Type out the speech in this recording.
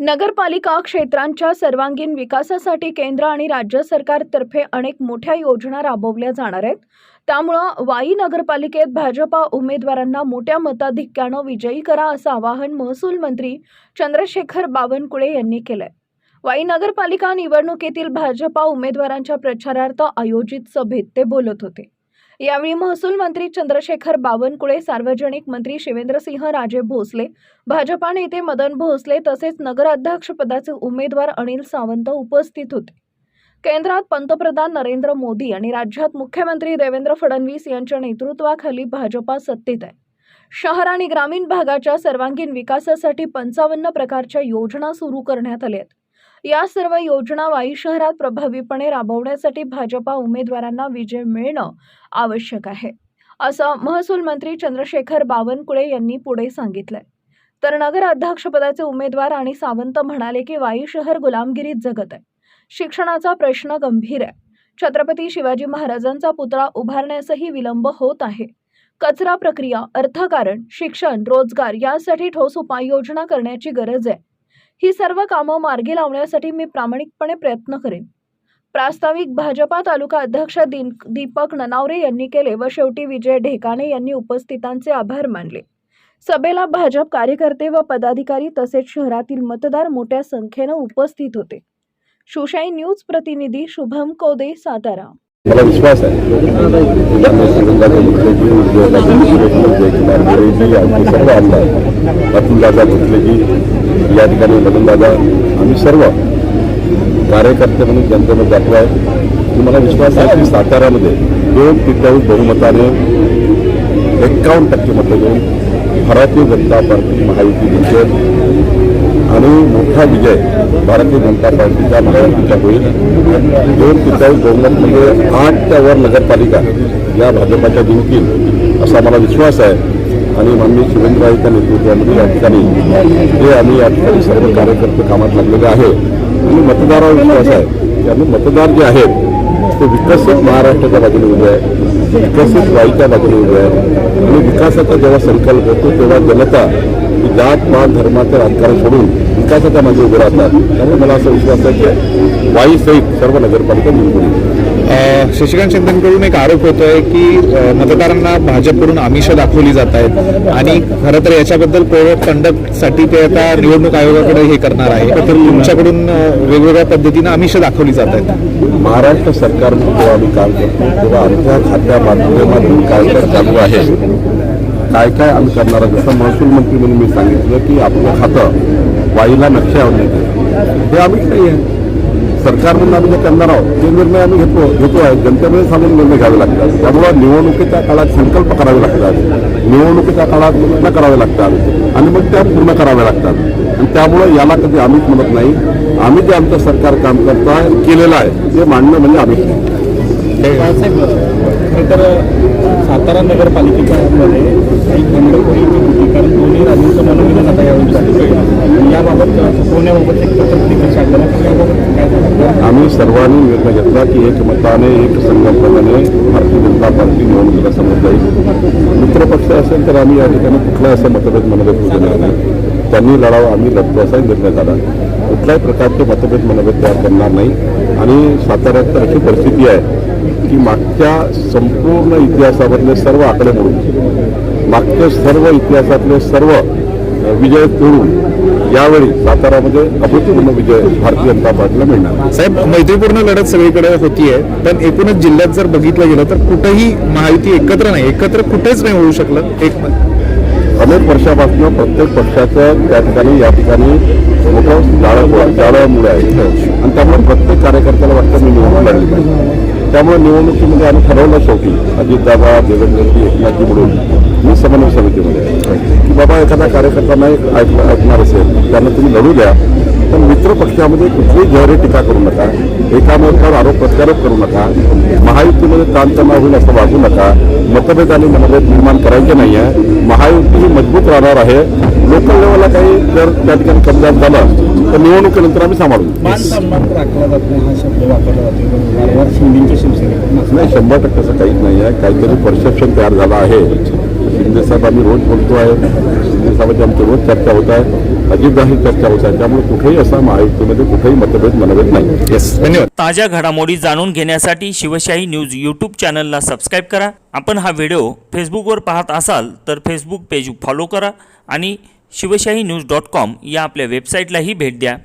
नगरपालिका क्षेत्रांच्या सर्वांगीण विकासासाठी केंद्र आणि राज्य सरकारतर्फे अनेक मोठ्या योजना राबवल्या जाणार आहेत. त्यामुळं वाई नगरपालिकेत भाजपा उमेदवारांना मोठ्या मताधिक्यानं विजयी करा असं आवाहन महसूल मंत्री चंद्रशेखर बावनकुळे यांनी केलंय. वाई नगरपालिका निवडणुकीतील भाजपा उमेदवारांच्या प्रचारार्थ आयोजित सभेत ते बोलत होते. यावेळी महसूल मंत्री चंद्रशेखर बावनकुळे सार्वजनिक मंत्री शिवेंद्रसिंह राजे भोसले भाजपा नेते मदन भोसले तसेच नगराध्यक्षपदाचे उमेदवार अनिल सावंत उपस्थित होते. केंद्रात पंतप्रधान नरेंद्र मोदी आणि राज्यात मुख्यमंत्री देवेंद्र फडणवीस यांच्या नेतृत्वाखाली भाजपा सत्तेत आहे. शहर आणि ग्रामीण भागाच्या सर्वांगीण विकासासाठी पंचावन्न प्रकारच्या योजना सुरू करण्यात आल्या आहेत. या सर्व योजना वाई शहरात प्रभावीपणे राबवण्यासाठी भाजपा उमेदवारांना विजय मिळणं आवश्यक आहे. असं महसूल मंत्री चंद्रशेखर बावनकुळे यांनी पुढे सांगितलंय. तर नगर अध्यक्षपदाचे उमेदवार आणि सावंत म्हणाले की वाई शहर गुलामगिरीत जगत आहे. शिक्षणाचा प्रश्न गंभीर आहे. छत्रपती शिवाजी महाराजांचा पुतळा उभारण्यासही विलंब होत आहे. कचरा प्रक्रिया अर्थकारण शिक्षण रोजगार यासाठी ठोस उपाययोजना करण्याची गरज आहे. ही सर्व कामं मार्गी लावण्यासाठी मी प्रामाणिकपणे प्रयत्न करेन. प्रास्ताविक भाजपा तालुका अध्यक्ष दिन दीपक ननावरे यांनी केले व शेवटी विजय ढेकाणे यांनी उपस्थितांचे आभार मानले. सभेला भाजप कार्यकर्ते व पदाधिकारी तसेच शहरातील मतदार मोठ्या संख्येनं उपस्थित होते. सुशाई न्यूज प्रतिनिधी शुभम कोदे सातारा. मला विश्वास आहे. सर्व आमदार अतुलदादा भोसलेजी या ठिकाणी मदनदादा आम्ही सर्व कार्यकर्ते म्हणून जनतेमध्ये दाखलो आहे की मला विश्वास आहे की साताऱ्यामध्ये दोन तृतीयांश बहुमताने एक्कावन्न टक्के मतं घेऊन भारतीय जनता पार्टी महायुती जिंकेल आणि मोठा विजय भारतीय जनता पार्टीच्या महायुतीचा होईल. दोन तृतीयांश बहुमत म्हणजे आठच्या वर नगरपालिका या भाजपाच्या जिंकतील असा मला विश्वास आहे. आणि माननीय शिवेंद्ररावच्या नेतृत्वामध्ये या ठिकाणी जे आम्ही या ठिकाणी सर्व कार्यकर्ते कामात लागलेले आहे. आणि मतदारावर विश्वास आहे की आम्ही मतदार जे आहेत ते विकसित महाराष्ट्राच्या बाजूने उभे आहे विकसित वाईच्या बाजूने उभे आहे. आणि विकासाचा जेव्हा संकल्प होतो तेव्हा जनता ही जात मान धर्माचं राजकारण सोडून विकासाच्या मागे उभे राहतात. त्यामुळे मला असा विश्वास आहे की वाईसहित सर्व नगरपालिका निवडून शशिकांत शिंदेकडून एक आरोप होतोय की मतदारांना भाजपकडून आमिष दाखवली जात आहेत. आणि खरं तर याच्याबद्दल कोड ऑफ कंडक्टसाठी ते आता निवडणूक आयोगाकडे हे करणार आहे. तर तुमच्याकडून वेगवेगळ्या पद्धतीनं आमिष दाखवली जात आहेत. महाराष्ट्र सरकार जेव्हा आम्ही काम करतो तेव्हा आमच्या खात्या माध्यमातून काय काय चालू आहे? काय काय आम्ही करणार आहोत जसं महसूल मंत्री म्हणून मी सांगितलं की आपलं खातं वाईला नक्षावर नाही हे आम्ही काही आहे सरकार म्हणून आम्ही जे करणार आहोत ते निर्णय आम्ही घेतो घेतो आहे. जनतेमध्ये सांगून निर्णय घ्यावे लागतात. त्यामुळं निवडणुकीच्या काळात संकल्प करावे लागतात. निवडणुकीच्या काळात प्रयत्न करावे लागतात. आणि मग त्या पूर्ण कराव्या लागतात. आणि त्यामुळं याला कधी आम्हीच म्हणत नाही. आम्ही जे आमचं सरकार काम करतो आहे केलेलं आहे ते मांडणं म्हणजे आम्हीच नाही तर सातारा नगरपालिकेच्या मध्ये काही बंडखोरी होती. कारण दोन्ही राज्यांचं मनोमिलन आता यावेळी आहे याबाबत सोन्याबाबत एक प्रतिक्रिया याबाबत सर्वांनी निर्णय घेतला की एक मताने एक संकल्पनेने भारतीय जनता पार्टी निवडणुकीला समोर जाईल. मित्रपक्ष असेल तर आम्ही या ठिकाणी कुठलाही असं मतभेद मनभेद होऊ देणार नाही. त्यांनी लढावं आम्ही लढतो असा निर्णय झाला. कुठल्याही प्रकारचे मतभेद मनभेद तयार करणार नाही. आणि साताऱ्यात तर अशी परिस्थिती आहे की मागच्या संपूर्ण इतिहासामधले सर्व आकडे मोडून मागच्या सर्व इतिहासातले सर्व विजय तोडून यावेळी सातारामध्ये अभूतपूर्व विजय भारतीय जनता पार्टीला मिळणार. साहेब मैत्रीपूर्ण लढत सगळीकडे होतीये पण एकूणच जिल्ह्यात जर बघितलं गेलं तर कुठेही महायुती एकत्र नाही एकत्र कुठेच नाही होऊ शकलं. एक अनेक वर्षापासून प्रत्येक पक्षाचं त्या ठिकाणी या ठिकाणी मोठं जाळं जाळं आहे आणि त्यामुळे प्रत्येक कार्यकर्त्याला वाटतं मी निवडणूक लढली पाहिजे. त्यामुळे निवडणुकीमध्ये आम्ही ठरवलं शेवटी अजितदादा देवेंद्रजी एकनाथजी म्हणून मी समन्वय समितीमध्ये की बाबा एखादा कार्यकर्ता नाही ऐकणार असेल त्यांना तुम्ही लढू द्या. पण मित्र पक्षामध्ये कुठलीही जहरी टीका करू नका. एकामेकावर आरोप प्रत्यारोप करू नका. महायुतीमध्ये ताणतणाव होईल असं वागू नका. मतभेद आणि मनभेद निर्माण करायचे नाही आहे महायुती ही मजबूत राहणार आहे. लोकल लेवलला काही जर त्या ठिकाणी कब्जात झालं तर निवडणुकीनंतर आम्ही सांभाळू. नाही शंभर टक्के असं काहीच नाही आहे काहीतरी परसेप्शन तयार झालं आहे. शिंदे साहेब आम्ही रोज बोलतो आहे. शिंदे साहेबांची आमची रोज चर्चा होत आहे. अजितदाही चर्चा होत आहे. त्यामुळे कुठेही असा महायुतीमध्ये कुठेही मतभेद मनभेद नाही. येस धन्यवाद. ताज्या घडामोडी जाणून घेण्यासाठी शिवशाही न्यूज यूट्यूब चॅनलला सबस्क्राईब करा. आपण हा व्हिडिओ फेसबुकवर पाहत असाल तर फेसबुक पेज फॉलो करा आणि शिवशाही न्यूज डॉट कॉम या आपल्या वेबसाईटलाही भेट द्या.